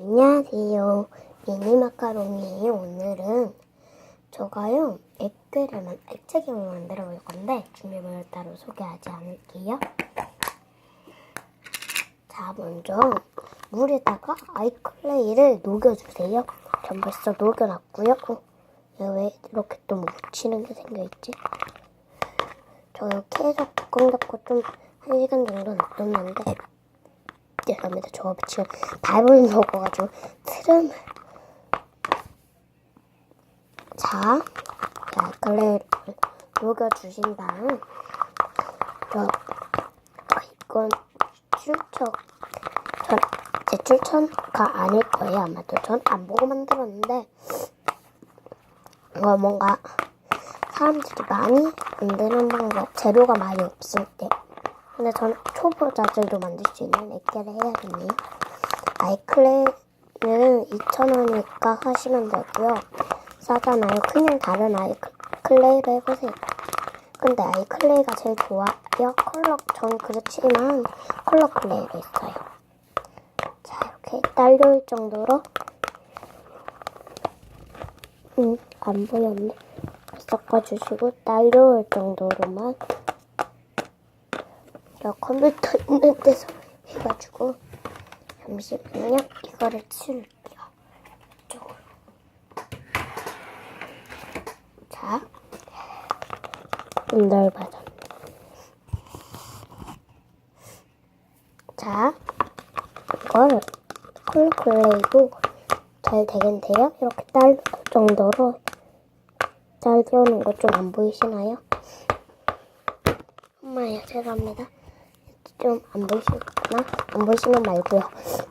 안녕하세요. 미니 마카롱이에요. 오늘은 저가요 액괴를 액체경을 만들어 볼 건데 준비물을 따로 소개하지 않을게요. 자, 먼저 물에다가 아이클레이를 녹여주세요. 전 벌써 녹여놨고요. 어, 얘왜 이렇게 또 묻히는 게 생겨있지? 저 이렇게 해서 뚜껑 닫고 좀 1시간 정도 놔뒀는데 합니다. 저 지금 밥을 먹어가지고. 트름. 자, 자 아이클레이를 녹여주신 다음 저 아, 이건 전, 제 출처가 아닐 거예요. 아마도 전 안 보고 만들었는데. 이거 뭔가 사람들이 많이 만드는 방법 재료가 많이 없을 때. 근데 저 는 초보자들도 만들 수 있는 액계를 해야겠네요 아이클레이는 2,000원이니까 하시면 되고요. 싸잖아요 그냥 다른 아이클레이를 해보세요. 근데 아이클레이가 제일 좋아요. 컬러 전 그렇지만 컬러 클레이를 했어요. 자 이렇게 딸려올 정도로. 음, 안 보였네. 섞어주시고 딸려올 정도로만 저 컴퓨터 있는 데서 해가지고 잠시만요. 이거를 치울게요. 이쪽으로. 자, 좀 넓어졌네. 자, 이걸 콜클레이도 잘 되겠는데요? 이렇게 딸 정도로 잘 들어오는 거 좀 안 보이시나요? 엄마야 죄송합니다. 좀 안 보이시구나? 안 보이시면 말고요.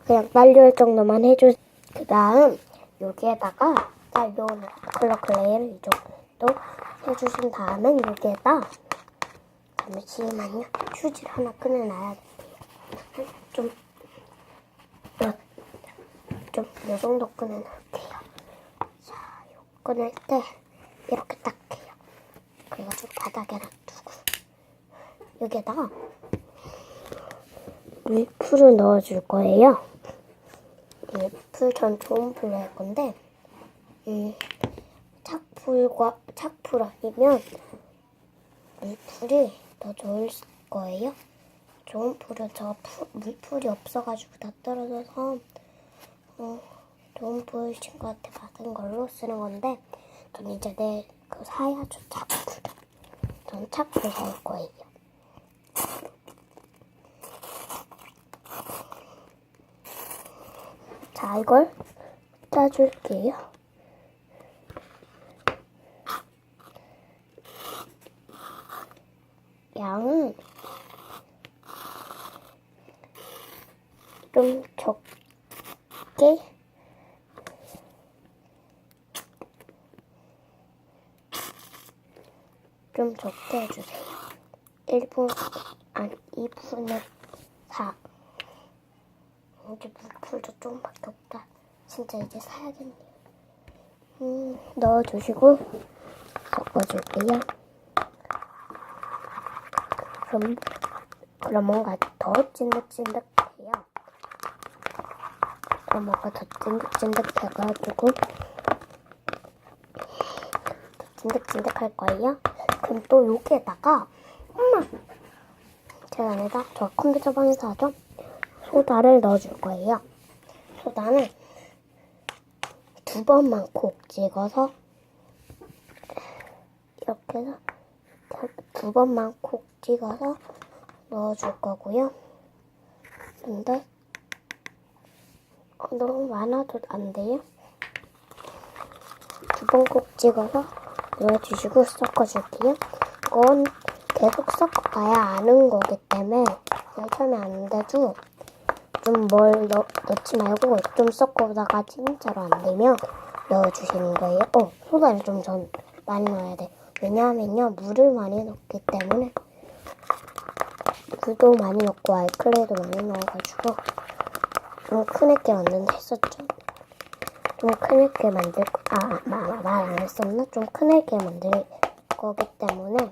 그냥 딸려올 정도만 해주. 그 다음 여기에다가 딸려오는 컬러 클레이를 이 정도 해주신 다음에 여기에다 잠시만요. 휴지를 하나 꺼내놔야 돼요. 좀 좀, 요 정도 꺼내놓을게요. 자, 요 꺼낼 때, 이렇게 딱 해요. 그래가지고 바닥에 놔두고, 여기에다가 물풀을 넣어줄 거예요. 물풀 전 좋은 풀로 할 건데, 음, 착풀과, 착풀 아니면 물풀이 더 좋을 거예요. 좋은 풀은 저 풀, 물풀이 없어가지고 다 떨어져서 어, 좋은 풀 친구한테 받은 걸로 쓰는 건데 전 이제 내 그 사야죠 착풀 전 착풀 살 거예요 자 이걸 짜줄게요 양은 좀 적게 좀 적게 해주세요. 1분, 아니 2분의 4. 여기 물풀도 조금밖에 없다. 진짜 이제 사야겠네요. 음, 넣어주시고 섞어줄게요. 그럼, 그럼 뭔가 더 찐득찐득해요. 그럼 뭔가 더 찐득찐득해가지고 더 찐득찐득할 거예요. 그럼 또 여기에다가 엄마 제가 안에다 저 컴퓨터 방에서 하죠 소다를 넣어줄 거예요. 소다는 두 번만 콕 찍어서 이렇게 해서 두 번만 콕 찍어서 넣어줄 거고요. 근데 어, 너무 많아도 안 돼요. 두 번 콕 찍어서 넣어주시고 섞어줄게요. 이건 계속 섞어가야 아는 거기 때문에 처음에 안 돼도 좀 뭘 넣지 말고 좀 섞어다가 진짜로 안 되면 넣어주시는 거예요. 어, 소다를 좀 전 많이 넣어야 돼. 왜냐하면요, 물을 많이 넣기 때문에 물도 많이 넣고 아이클레이도 많이 넣어가지고 좀 크게 만든다 했었죠. 좀 크게 만들 거, 아, 말안 했었나? 좀 크게 만들 거기 때문에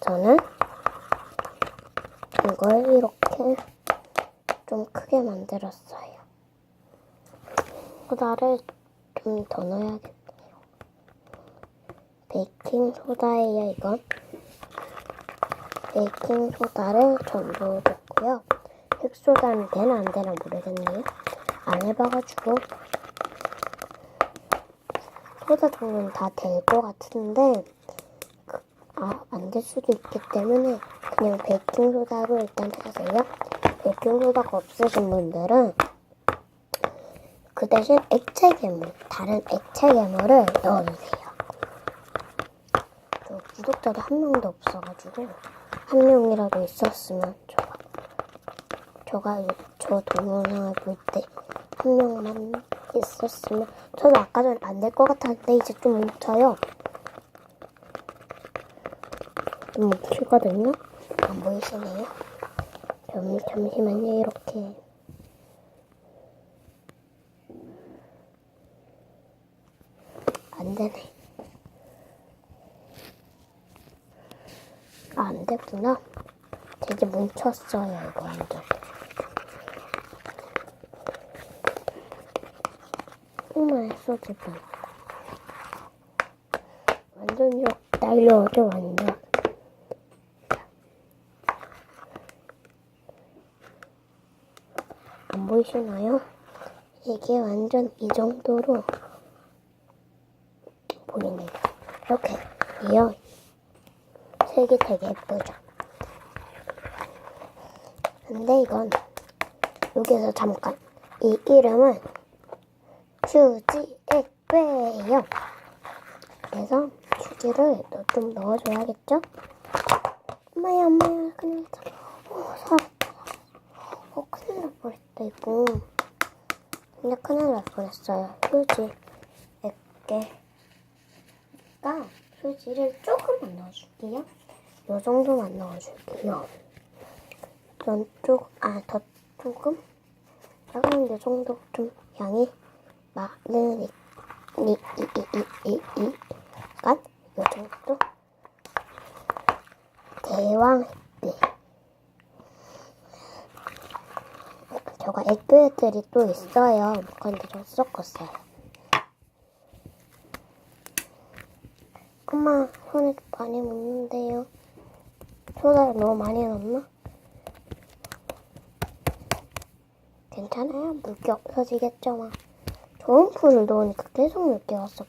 저는 이걸 이렇게 좀 크게 만들었어요. 소다를 좀 더 넣어야겠네요. 베이킹 소다예요, 이건. 베이킹 소다를 전부 넣고요. 흑소다는 되나 안 되나 모르겠네요. 안 해봐가지고 소다 종류는 다 될 것 같은데 그, 아, 안 될 수도 있기 때문에 그냥 베이킹 소다로 일단 하세요. 소다가 없으신 분들은 그 대신 액체 괴물, 다른 액체 괴물을 넣어주세요. 저 구독자도 한 명도 없어가지고 한 명이라도 있었으면 좋아. 저가 저 동영상을 볼 때 한 명만 있었으면 저도 아까 전에 안 될 것 같았는데 이제 좀 뭉쳐요. 좀 뭉치거든요. 안 보이시네요? 잠, 잠시만요. 이렇게 안 되네. 아, 안 됐구나. 되게 뭉쳤어요, 이거 완전. 정말 소주분. 완전 이렇게 날려줘, 완전. 안 보이시나요? 이게 완전 이 정도로 보이네요. 이렇게 이어 색이 되게 예쁘죠. 근데 이건 여기서 잠깐 이 이름은 휴지 액괴예요. 그래서 휴지를 너- 좀 넣어줘야겠죠? 엄마야 엄마야 났다. 오 살았다. 어 큰일 날 뻔했다 이거. 근데 큰일 날 뻔했어요. 휴지 액괴. 가 휴지를 조금만 넣어줄게요. 요 정도만 넣어줄게요. 전 쪽, 아, 더 조금? 약간 요 정도 좀 양이 많으니, 이, 이, 이, 이, 이, 이. 약간 요 정도? 대왕 네. 저가 액도애들이 또 있어요. 근데 좀 섞었어요. 엄마 손에 많이 묻는데요. 소다를 너무 많이 넣었나? 괜찮아요. 물기 없어지겠죠, 막. 좋은 풀을 넣으니까 계속 물기가 썩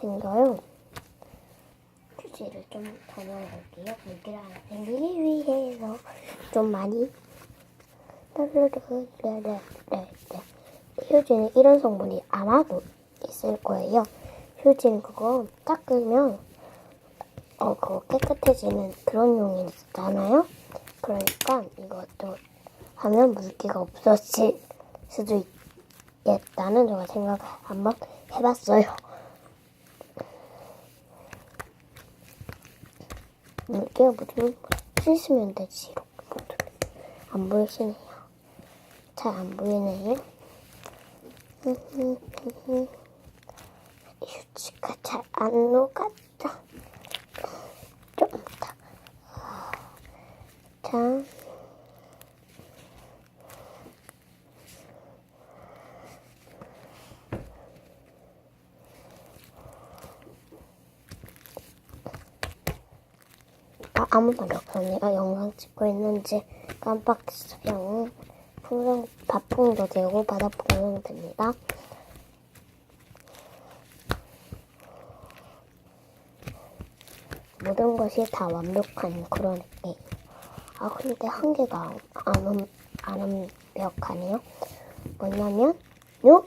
생겨요. 휴지를 좀 더 넣어볼게요. 물기를 안 생기기 위해서 좀 많이. 네, 휴지는 이런 성분이 아마도 있을 거예요. 휴지는 그거 닦으면 어 그거 깨끗해지는 그런 용이 있잖아요. 그러니까 이것도 하면 물기가 없어질 수도 있겠다는 제가 생각을 한번 해봤어요. 물기가 묻으면 씻으면 되지 이렇게 묻으면 안 보이시네요. 잘 안 보이네요. 휴지가 잘 안 녹았다. 좀 더. 자. 아, 아무 말이 없었네요. 영상 찍고 있는지 깜빡했어요. 풍선, 밥풍도 되고 바닥풍도 됩니다. 모든 것이 다 완벽한 그런 느낌. 아, 근데 한 개가 안, 완- 안 완벽하네요. 뭐냐면, 요!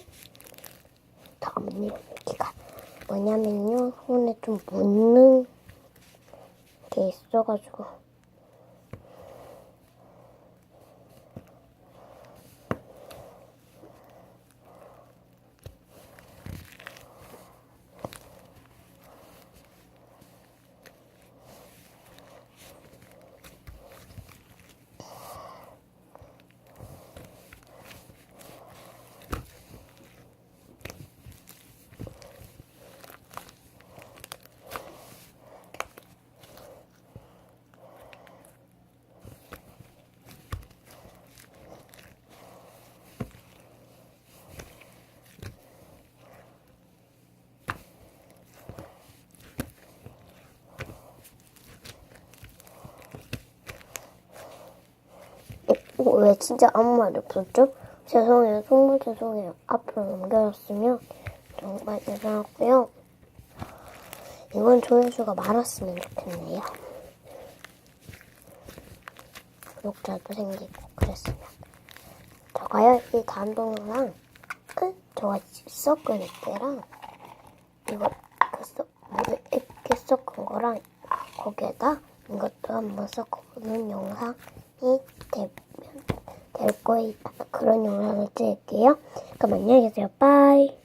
다음은요, 여기가. 뭐냐면요, 손에 좀 묻는 게 있어가지고. 어, 왜 진짜 아무 말이 없었죠? 죄송해요. 정말 죄송해요. 앞으로 넘겨졌으면 정말 죄송하고요. 이번 조회수가 많았으면 좋겠네요. 구독자도 생기고 그랬으면. 저가요 이 다음 동영상 끝 저가 섞은 액계랑 이거 그 섞, 뭐지 액계 섞은 거랑 거기에다 이것도 한번 섞어보는 영상이 되면 될 거예요. 그런 영상을 찍을게요. 그럼 안녕히 계세요. 빠이.